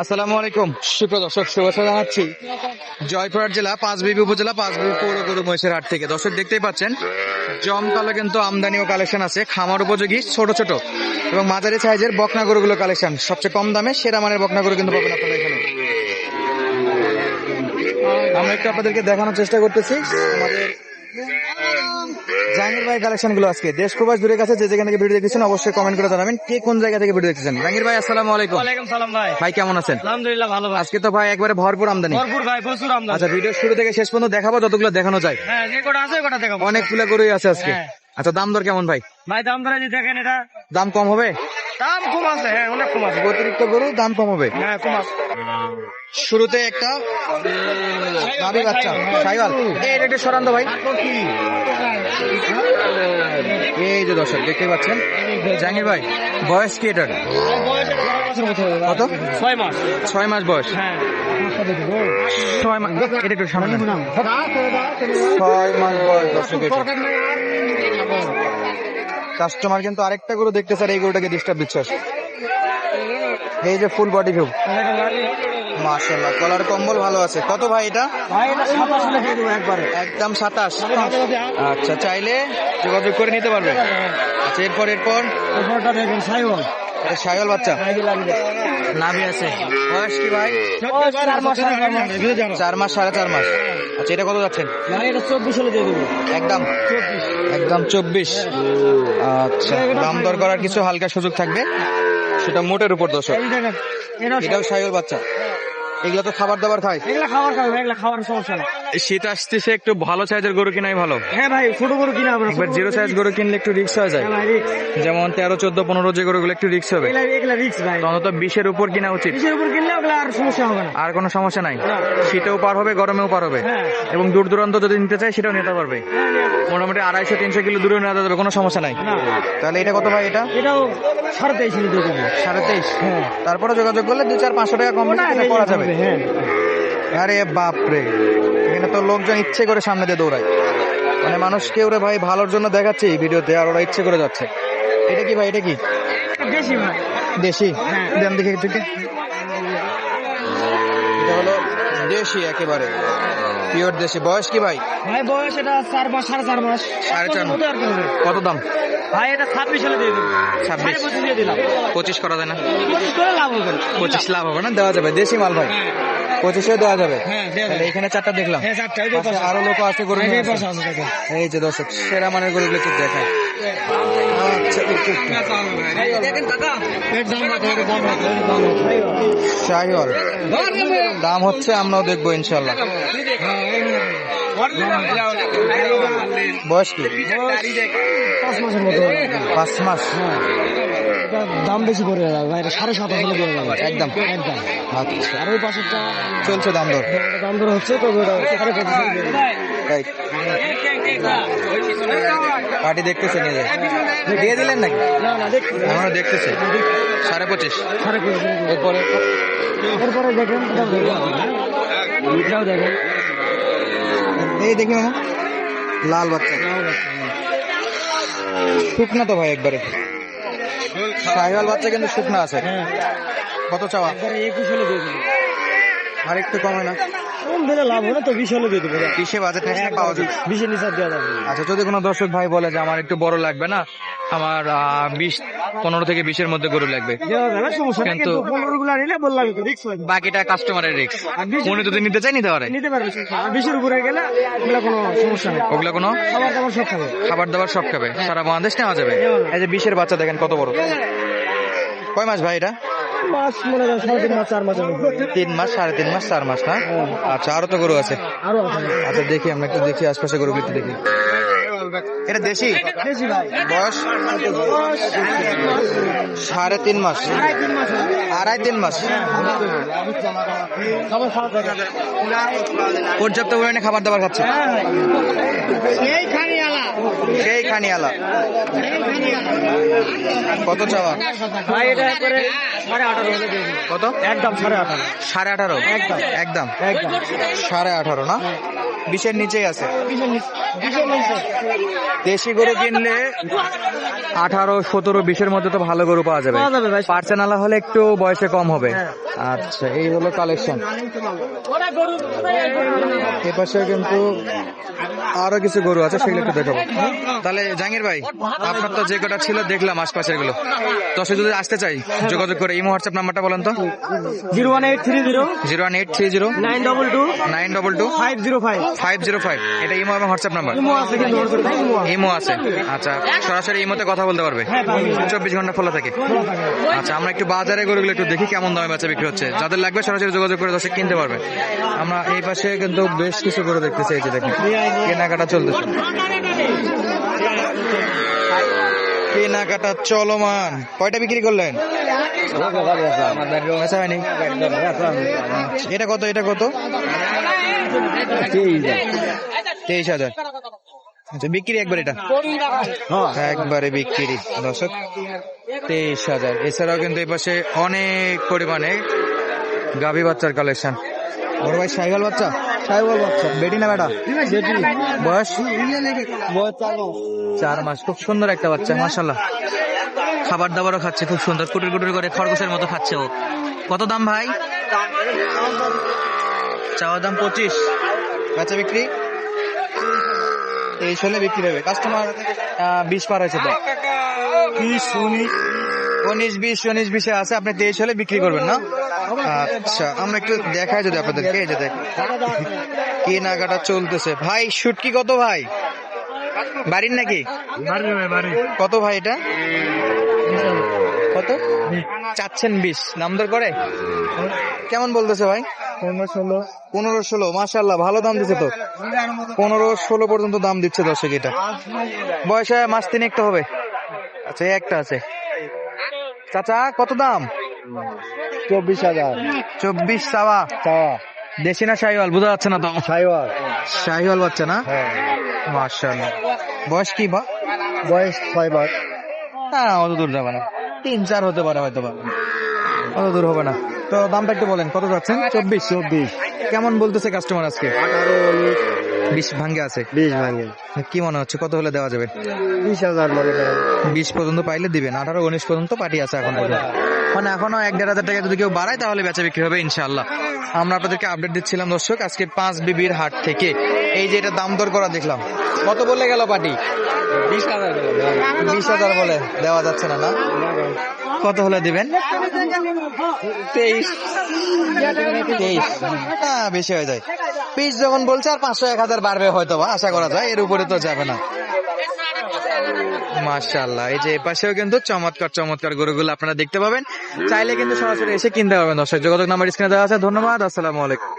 আসসালামু আলাইকুম। সুপ্রিয় দর্শক, শুভেচ্ছা জানাচ্ছি। জয়পুরহাট জেলা, পাঁচবিবি উপজেলা, পাঁচবিবি পৌর গরু মহিষের হাট থেকে। দর্শক, দেখতেই পাচ্ছেন জমকালো কিন্তু আমদানি ও কালেকশন আছে। খামার উপযোগী, ছোট ছোট এবং মাঝারি সাইজের বকনা গরুগুলো কালেকশন। সবচেয়ে কম দামে সেরা মানের বকনা গরু কিন্তু পাবেন আপনারা এখানে। আমরা একটু আপনাদেরকে দেখানোর চেষ্টা করতেছি। আমাদের জাহাঙ্গীর ভাই কালেকশনগুলো আজকে। দেশ প্রবাস দূরে কাছে যে যেখান থেকে ভিডিও দেখতেছেন অবশ্যই কমেন্ট করে জানাবেন কে কোন জায়গা থেকে ভিডিও দেখতেছেন। রাঙের ভাই আসসালামু আলাইকুম। ওয়ালাইকুম সালাম ভাই। ভাই কেমন আছেন? আলহামদুলিল্লাহ ভালো ভাই। আজকে তো ভাই একবারে ভরপুর আমদানি। ভরপুর ভাই প্রচুর আমদানি। আচ্ছা ভিডিও শুরু থেকে শেষ পর্যন্ত দেখাবো যতগুলো দেখানো যায়। হ্যাঁ যে কটা আছে কটা দেখাবো। অনেকগুলো গরুই আছে আজকে। হ্যাঁ। আচ্ছা দাম দর কেমন ভাই? ভাই দাম দর দেখেন এটা। দাম কম হবে? দাম কম আছে হ্যাঁ অনেক কম আছে। অতিরিক্ত গরু দাম কম হবে? হ্যাঁ কম আছে। শুরুতে একটা গাভী বাচ্চা সাইওয়াল। এই এটা একটু সরান ভাই। এই যে দর্শক দেখতে পাচ্ছেন জাহাঙ্গীর ভাই বয়স কি এটার? কত? ছয় মাস। ছয় মাস বয়স। হ্যাঁ। ছয় মাস এটা একটু সামনে ছয় মাস বয়স দর্শক। কাস্টমার কিন্তু আরেকটা গরু দেখতে স্যার এই গরুটাকে ডিস্টার্ব দিচ্ছে এই যে ফুল বডি ভিউ মাশাল্লাহ কলার কম্বল ভালো আছে। কত ভাই এটা? একদম সাতাশ। আচ্ছা চাইলে যোগাযোগ করে নিতে পারবে। আচ্ছা এরপর এরপর? সায়ল বাচ্চা। নাভি আছে। বয়স কি ভাই? চার মাস সাড়ে চার মাস। আচ্ছা এটা কত যাচ্ছেন এটা চব্বিশ হলে দিয়ে দেবো। একদম। একদম চব্বিশ। আচ্ছা দাম দর করার কিছু হালকা সুযোগ থাকবে। সেটা মোটের উপর দশ এটাও সায়ল বাচ্চা। এগুলো তো খাবার দাবার খায়। এগুলো খাবার খাবে এগুলো খাওয়ার সমস্যা না শীত আসতেছে একটু ভালো সাইজের গরু কিনাই ভালো। হ্যাঁ ভাই ছোট গরু কিনা হবে জিরো সাইজ গরু কিনলে একটু রিক্স হয়ে যায়। হ্যাঁ যেমন তেরো চোদ্দ পনেরো যে গরুগুলো একটু রিক্স হবে। অন্তত বিশের উপর কিনা উচিত। কিসের উপর কিনলে ওগুলা আর সমস্যা হবে না। আর কোনো সমস্যা নাই। শীতেও পার হবে গরমেও পার হবে। হ্যাঁ। এবং দূর দূরান্ত যদি নিতে চাই সেটাও নিতে পারবে। হ্যাঁ, হ্যাঁ। মোটামুটি আড়াইশো তিনশো কিলো দূরে নেওয়া যাবে কোনো সমস্যা নাই। তাহলে এটা কত ভাই এটা? এটাও সাড়ে তেইশ সাড়ে তেইশ? হ্যাঁ। তারপরে যোগাযোগ করলে দু চার পাঁচশো টাকা কম করা যাবে। হ্যাঁ। আরে বাপ এখানে তো লোকজন ইচ্ছে করে সামনে দিয়ে দৌড়ায়। মানে মানুষ কেউ রে ভাই ভালোর জন্য দেখাচ্ছে এই ভিডিওতে আর ওরা ইচ্ছে করে যাচ্ছে। এটা কি ভাই এটা কি? বেশি ভাই। দেশি? হ্যাঁ। দেন দেখে একটু। এটা হলো দেশি একেবারে। পিওর দেশি। বয়স কি ভাই? ভাই বয়স এটা চার মাস সাড়ে চার মাস। সাড়ে চার মাস। কত দাম? ভাই এটা ছাব্বিশ হলে দিয়ে দেবো 26 সাড়ে পঁচিশ দিয়ে দিলাম। পঁচিশ করা যায় না? পঁচিশ লাভ হবে না। পঁচিশ লাভ হবে না দেওয়া যাবে। দেশি মাল ভাই। হ্যাঁ। পঁচিশে দেওয়া যাবে। হ্যাঁ যাবে। এখানে চারটা দেখলাম। হ্যাঁ। আরও লোক আছে গরু এই যে দর্শক সেরা মানের গরুগুলো একটু দেখায় একটু একটু। এর দাম? শাহিওয়াল হচ্ছে আমরাও দেখব ইনশাল্লাহ বয়স কি? পাঁচ মাসের মতো। পাঁচ মাস। দাম বেশি পড়ে যাবে ভাই সাড়ে সাত হাজার পড়ে যাবে একদম। একদম। আর ওই পাশেরটা চলছে দাম দর। দাম ধরে হচ্ছে তো সাড়ে পঁচিশ পার্টি দেখতেছে নিয়ে দিয়ে দিলেন নাকি? না না আমরা দেখতেছি। সাড়ে পঁচিশ। সাড়ে পঁচিশ এরপরে? এরপরে দেখেন এটাও দেখেন। এই দেখি লাল বাচ্চা। শুকনা তো ভাই একবারে। শাহিওয়াল বাচ্চা কিন্তু শুকনা আছে। হ্যাঁ। কত চাওয়া? একুশ হলে দিয়ে দেবো। আর একটু কমে না? কম দিলে লাভ হবে তো বিশ হলে দিয়ে দেবো। কিসে বাজেট নিচে পাওয়া যাবে। বিশের নিচে দেওয়া যাবে। আচ্ছা যদি কোনো দর্শক ভাই বলে যে আমার একটু বড় লাগবে না আমার বিশ পনেরো থেকে বিশের মধ্যে গরু লাগবে। নেই কিন্তু- হয়ে। বাকিটা কাস্টমারের রিক্স উনি যদি নিতে চাই নিতে পারে নিতে বিশের উপরে গেলে ওগুলা কোনো সমস্যা নেই। ওগুলো কোনো? খাবার দাবার সব খাবে। খাবার দাবার সব খাবে। সারা বাংলাদেশ নেওয়া যাবে? এই যে বিশের বাচ্চা দেখেন কত বড়? কয় মাস ভাই এটা? হয় তিন মাস সাড়ে তিন মাস চার মাস না? আচ্ছা আরও তো গরু আছে। আচ্ছা দেখি আমরা একটু দেখি আশপাশে গরু একটু এটা দেশি? বয়স? সাড়ে তিন মাস। আড়াই তিন মাস। পর্যাপ্ত পরিমাণে খাবার দাবার খাচ্ছে। সেই খানিয়ালা। কত চাওয়া। কত? একদম সাড়ে আঠারো। সাড়ে আঠারো? একদম। একদম। একদম। সাড়ে আঠারো না? বিশের নিচেই আছে। দেশি গরু কিনলে আঠারো সতেরো বিশের মধ্যে তো ভালো গরু পাওয়া যাবে। পাওয়া যাবে পার্সেনালা হলে একটু বয়সে কম হবে। হ্যাঁ। আচ্ছা এই হলো কালেকশন এ পাশে কিন্তু আরও কিছু গরু আছে সেগুলো একটু দেখাবো। তাহলে জাহাঙ্গীর ভাই আপনার তো যে কটা ছিল দেখলাম আশপাশেরগুলো দশে যদি আসতে চাই যোগাযোগ করে ইমো হোয়াটসঅ্যাপ নাম্বারটা বলেন তো। Zero one eight three zero. Zero one eight three zero. Nine double two. Nine double two. Five zero five. Five zero five. এটা ইমো এবং হোয়াটসঅ্যাপ নাম্বার? ইমো আছে আচ্ছা সরাসরি ইমোতে কথা বলতে পারবে? হ্যাঁ। চব্বিশ ঘণ্টা খোলা থাকে। আচ্ছা আমরা একটু বাজারে গরুগুলো একটু দেখি কেমন দামে বেচা বিক্রি হচ্ছে। যাদের লাগবে সরাসরি যোগাযোগ করে দর্শক কিনতে পারবে। আমরা এই পাশে কিন্তু বেশ কিছু করে দেখতেছি এই যে দেখুন কেনাকাটা চলতেছে। কেনাকাটা চলমান। কয়টা বিক্রি করলেন? হয়নি। এটা কত? এটা কত? তেইশ হাজার। আচ্ছা বিক্রি একবার এটা? একবারে বিক্রি। দর্শক তেইশ হাজার। এছাড়াও কিন্তু এই পাশে অনেক পরিমাণে গাভী বাচ্চার কালেকশন বড় ভাই সাইকেল বাচ্চা? সাইকেল বাচ্চা। বেটি না বেটা? বয়স? চার মাস। খুব সুন্দর একটা বাচ্চা মাশাল্লাহ খাবার দাবারও খাচ্ছে খুব সুন্দর। কুটুর কুটুর করে খরগোশের মতো খাচ্ছে ও। কত দাম ভাই? চাওয়া দাম পঁচিশ। বেচা বিক্রি? তেইশ হলে বিক্রি হবে। কাস্টমার বিশ পার হয়েছে তো। উনিশ। বিশ উনিশ বিশে আছে। আপনি তেইশ হলে বিক্রি করবেন না? আচ্ছা আমরা একটু দেখাই যদি আপনাদেরকে। এই যে দেখ কেনাকাটা চলতেছে। ভাই শুটকি কত ভাই? বাড়ির নাকি? কত ভাই এটা? কত? চাচ্ছেন বিশ। নাম দর করে। কেমন বলতেছে ভাই? পনেরো ষোলো পনেরো ষোলো মাসাল্লাহ ভালো দাম দিচ্ছে তো। পনেরো ষোলো পর্যন্ত দাম দিচ্ছে দর্শক এটা। বয়স মাস তিন একটা হবে। আচ্ছা একটা আছে। চাচা কত দাম? চব্বিশ হাজার। চব্বিশ চাওয়া। চাওয়া। দেশি না শাহিওয়াল? বোঝা যাচ্ছে না তো। সাইওয়ার শাহিওয়াল বাচ্চা না? হ্যাঁ। মার্শাল্লাহ বয়স কি বা? বয়স ছয় বার না অত দূর যাবে না। তিন চার হতে পারে হয়তো বা অত দূর হবে না। তো দামটা একটু বলেন কত যাচ্ছেন? চব্বিশ চব্বিশ। কেমন বলতেছে কাস্টমার আজকে? বিশ ভাঙ্গে আছে। বিশ ভাঙে কি মনে হচ্ছে কত হলে দেওয়া যাবে? বিশ হাজার মনে বিশ পর্যন্ত পাইলে দিবেন আঠারো উনিশ পর্যন্ত পার্টি আছে এখন মানে এখনও এক দেড় হাজার টাকা যদি কেউ বাড়ায় তাহলে বেচা বিক্রি হবে ইনশাল্লাহ আমরা আপনাদেরকে আপডেট দিচ্ছিলাম দর্শক আজকে পাঁচ বিবির হাট থেকে। এই যে এটা দাম দর করা দেখলাম। কত বলে গেল পার্টি? বিশ হাজার বলে দেওয়া যাচ্ছে না না? কত হলে দিবেন? তেইশ। তেইশ। বেশি হয়ে যায়। পিস যখন বলছে আর পাঁচশো, এক হাজার বাড়বে হয়তো আশা করা যায়, এর উপরে তো যাবে না। মাশাল্লাহ এই যে এপাশেও কিন্তু চমৎকার চমৎকার গরুগুলো আপনারা দেখতে পাবেন। চাইলে কিন্তু সরাসরি এসে কিনতে পারবেন দর্শক, যোগাযোগ নাম্বার স্ক্রিনে দেওয়া আছে, ধন্যবাদ, আসসালামু আলাইকুম।